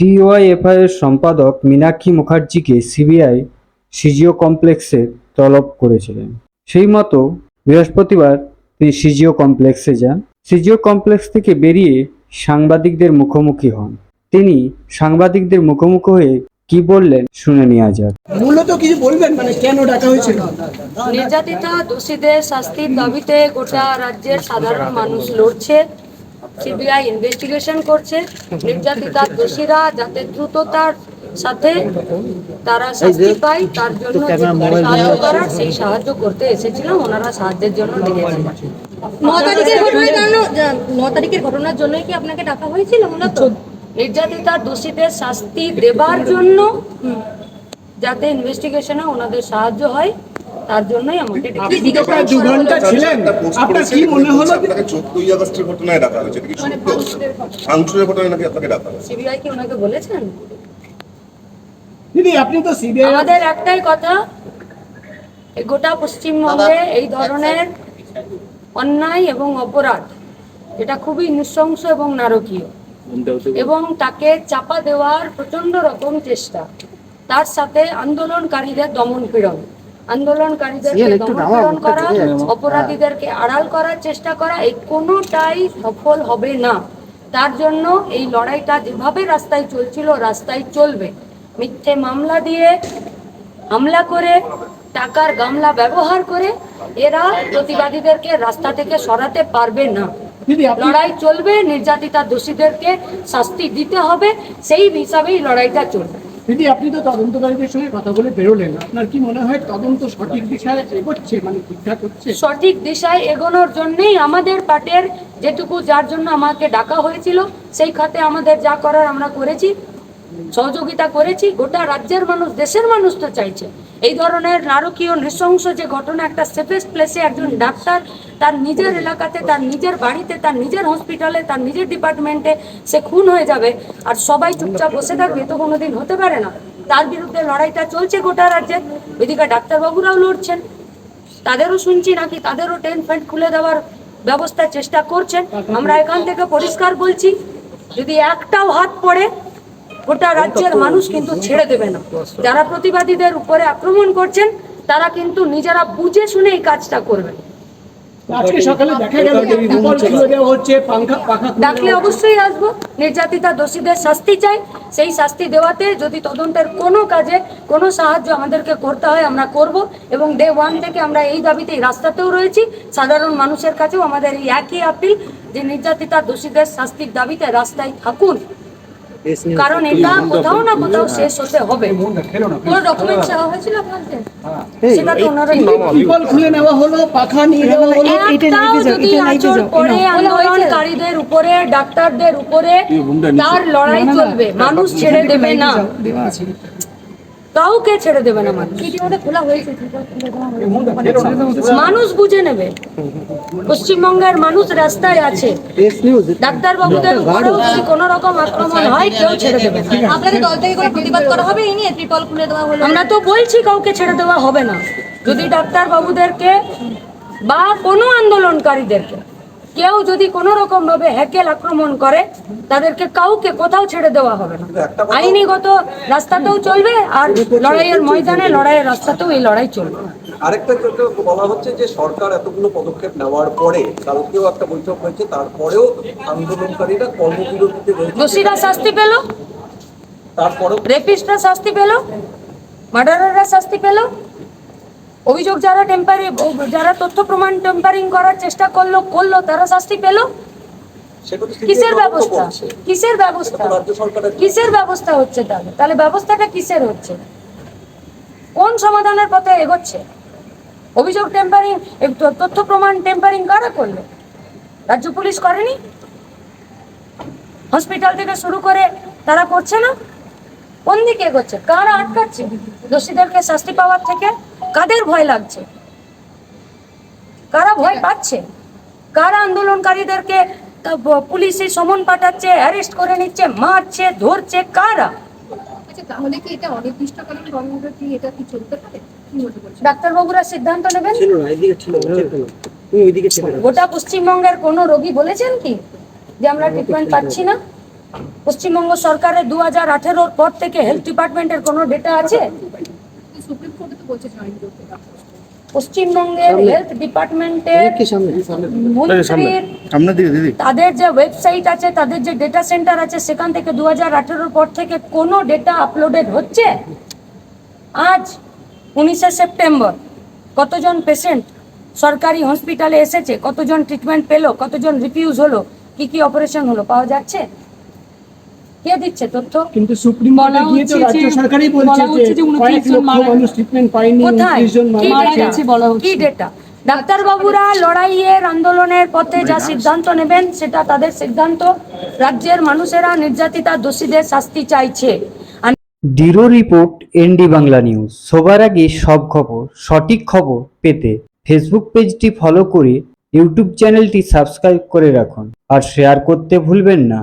DYFI এর সম্পাদক Meenakshi মুখার্জিকে CBI CGO কমপ্লেক্সে তলব করেছিলেন। সেই মতো বৃহস্পতিবার তিনি সিজিও কমপ্লেক্সে যান। সিজিও কমপ্লেক্স থেকে বেরিয়ে সাংবাদিকদের মুখোমুখি হন। তিনি সাংবাদিকদের মুখোমুখি হয়ে কি বললেন শুনে নেওয়া যাক। মূলত কিছু বলবেন? মানে কেন ডাকা হয়েছিল? নির্যাতিতা দোষীদের শাস্তির দাবিতে গোটা রাজ্যের সাধারণ মানুষ লড়ছে। সিবিআই ইনভেস্টিগেশন করছে নির্যাতিতার দোষীরা যাতে দ্রুততার সাথে তারা শাস্তি পায় তার জন্য সাহায্য করার সেই সাহায্য করতে এসেছিলাম ওনারা সাহায্যের জন্য ডেকেছেন ন তারিখের ঘটনার ন তারিখের ঘটনার জন্যই কি আপনাকে ডাকা হয়েছিল মূলত? নির্যাতিতার দোষীদের শাস্তি দেবার জন্য যাতে ইনভেস্টিগেশনে ওনাদের সাহায্য হয়। তার জন্যই আমাকে দু ঘণ্টা ছিলেন? আপনার কি মনে হলো? আপনাকে চোদ্দই আগস্টের ঘটনায় ডাকা হয়েছে কি সত্য? ভাঙচুরের ঘটনায় নাকি আপনাকে ডাকা হয়েছে? সিবিআই কি ওনাকে বলেছেন? দিদি আপনি তো সিবিআই আমাদের একটাই কথা গোটা পশ্চিমবঙ্গে এই ধরনের অন্যায় এবং অপরাধ এটা খুবই নৃশংস এবং নারকীয়। এবং তাকে চাপা দেওয়ার প্রচণ্ড রকম চেষ্টা। তার সাথে আন্দোলনকারীদের দমন পীড়ন। আন্দোলনকারীদেরকে দমন করা অপরাধীদেরকে আড়াল করার চেষ্টা করা এই কোনোটাই সফল হবে না। তার জন্য এই লড়াইটা যেভাবে রাস্তায় চলছিল রাস্তায় চলবে। মিথ্যে মামলা দিয়ে হামলা করে টাকার গামলা ব্যবহার করে এরা প্রতিবাদীদেরকে রাস্তা থেকে সরাতে পারবে না। লড়াই চলবে নির্যাতিতা দোষীদেরকে শাস্তি দিতে হবে সেই হিসাবেই লড়াইটা চলবে। দিদি আপনি তো তদন্তকারীদের সঙ্গে কথা বলে বেরোলেন, আপনার কি মনে হয় তদন্ত সঠিক দিশায় এগোচ্ছে মানে ঠিকঠাক হচ্ছে? সঠিক দিশায় এগোনোর জন্যই আমাদের পার্টের যেটুকু, যার জন্য আমাকে ডাকা হয়েছিল, সেই খাতে আমাদের যা করার আমরা করেছি। সহযোগিতা করেছি গোটা রাজ্যের মানুষ দেশের মানুষ তো চাইছে। এই ধরনের নারকীয় নৃশংস যে ঘটনা একটা সেফেস্ট প্লেসে একজন ডাক্তার তার নিজের এলাকাতে তার নিজের বাড়িতে তার নিজের হসপিটালে তার নিজের ডিপার্টমেন্টে সে খুন হয়ে যাবে আর সবাই চুপচাপ বসে থাকবে তো কোনোদিন হতে পারে না। তার বিরুদ্ধে লড়াইটা চলছে গোটা রাজ্যে। ওইদিকে ডাক্তারবাবুরাও লড়ছেন। তাদেরও শুনছি নাকি তাদেরও টেন্ট ফেন্ট খুলে দেওয়ার ব্যবস্থার চেষ্টা করছেন। আমরা এখান থেকে পরিষ্কার বলছি যদি একটাও হাত পড়ে গোটা রাজ্যের মানুষ কিন্তু ছেড়ে দেবে না। যারা প্রতিবাদীদের উপরে আক্রমণ করছেন তারা কিন্তু নিজেরা বুঝে শুনে এই কাজটা করবেন। আজকে সকালে দেখা গেল দেওয়া হচ্ছে ডাকলে অবশ্যই আসব। নির্যাতিতা দোষীদের শাস্তি চাই। সেই শাস্তি দেওয়াতে যদি তদন্তের কোনো কাজে কোনো সাহায্য আমাদেরকে করতে হয় আমরা করব এবং ডে ওয়ান থেকে আমরা এই দাবিতেই রাস্তাতেও রয়েছি। সাধারণ মানুষের কাছেও আমাদের এই একই আপিল যে নির্যাতিতা দোষীদের শাস্তির দাবিতে রাস্তায় থাকুন। কারণ এটা কোথাও না কোথাও শেষ হতে হবে। পুরো ডকুমেন্ট চাওয়া হয়েছিল আপনাদের? সেটা তো ওনারা ত্রিপল খুলে নেওয়া হলো পাখা নিয়ে যাওয়া হলো একটাও যদি আঁচড় পড়ে আন্দোলনকারীদের উপরে ডাক্তারদের উপরে তার লড়াই চলবে। মানুষ ছেড়ে দেবে না। কাউকে ছেড়ে দেবে না মানুষ। খোলা হয়েছে মানুষ বুঝে নেবে। পশ্চিমবঙ্গের মানুষ রাস্তায় আছে। ডাক্তার বাবুদের কোনো রকম আক্রমণ হয় কেউ ছেড়ে দেবে না। আপনাদের দল থেকে কোনো প্রতিবাদ করা হবে? এই নিয়ে ত্রিপল খুলে দেওয়া হলো। আমরা তো বলছি কাউকে ছেড়ে দেওয়া হবে না। যদি ডাক্তার বাবুদেরকে বা কোনো আন্দোলনকারীদেরকে কেউ যদি কোনো রকম ভাবে হ্যাকেল আক্রমণ করে তাদেরকে কাউকে কোথাও ছেড়ে দেওয়া হবে না। আইনিগত রাস্তাতেও চলবে আর লড়াইয়ের ময়দানে লড়াইয়ের রাস্তাতেও এই লড়াই চলবে। আরেকটা যেটা বলা হচ্ছে যে সরকার এতগুলো পদক্ষেপ নেওয়ার পরে কালকেও একটা বৈঠক হয়েছে তারপরেও আন্দোলনকারীরা কর্মবিরতিতে দোষীরা শাস্তি পেল তারপরেও রেপিস্টরা শাস্তি পেল মার্ডারাররা শাস্তি পেল অভিযোগ যারা টেম্পারি যারা তথ্য প্রমাণ টেম্পারিং করার চেষ্টা করল করল তারা শাস্তি পেল? কিসের ব্যবস্থা? কিসের ব্যবস্থা? কিসের ব্যবস্থা হচ্ছে তাহলে? তাহলে ব্যবস্থাটা কিসের হচ্ছে? কোন সমাধানের পথে এগোচ্ছে? অভিযোগ টেম্পারিং তথ্য প্রমাণ টেম্পারিং কারা করল? রাজ্য পুলিশ করেনি? হসপিটাল থেকে শুরু করে তারা করছে না? কোন দিকে এগোচ্ছে। কারা আটকাচ্ছে? দোষীদেরকে শাস্তি পাওয়ার থেকে কাদের ভয় লাগছে? কারা ভয় পাচ্ছে? কারা আন্দোলনকারীদেরকে পুলিশে সমন পাঠাচ্ছে অ্যারেস্ট করে নিচ্ছে মারছে ধরছে? কারা? আচ্ছা তাহলে কি এটা অনির্দিষ্টকালীন কর্মবিরতি এটা কি চলতে পারে? কি করছেন? ডাক্তারবাবুরা সিদ্ধান্ত নেবেন? গোটা পশ্চিমবঙ্গের কোনো রোগী বলেছেন কি? যে আমরা ট্রিটমেন্ট পাচ্ছি না? পশ্চিমবঙ্গ সরকারের দু হাজার আঠেরোর পর থেকে হেলথ ডিপার্টমেন্টের কোনো ডেটা আছে? পশ্চিমবঙ্গের হেলথ ডিপার্টমেন্টের তাদের যে ওয়েবসাইট আছে তাদের যে ডেটা সেন্টার আছে সেখান থেকে দু হাজার আঠেরোর পর থেকে কোনো ডেটা আপলোডেড হচ্ছে? আজ উনিশে সেপ্টেম্বর কতজন পেশেন্ট সরকারি হসপিটালে এসেছে? কতজন ট্রিটমেন্ট পেল? কতজন রিফিউজ হলো? কি কি অপারেশন হলো? পাওয়া যাচ্ছে? কে দিচ্ছে তথ্য। কিন্তু সুপ্রিম কোর্টে গিয়ে তো রাজ্য সরকারই বলছে যে কয়েক লক্ষ মানুষ ট্রিটমেন্ট পায়নি উনত্রিশ জন মারা? গেছে কি ডেটা ডাক্তারবাবুরা লড়াইয়ের আন্দোলনের পথে যা সিদ্ধান্ত নেবেন সেটা তাদের সিদ্ধান্ত। রাজ্যের মানুষেরা নির্যাতিতা দোষীদের শাস্তি চাইছে। আর ডিরো রিপোর্ট এনডি বাংলা নিউজ। সবার আগে সব খবর সঠিক খবর পেতে ফেসবুক পেজটি ফলো করে ইউটিউব চ্যানেলটি সাবস্ক্রাইব করে রাখুন। আর শেয়ার করতে ভুলবেন না।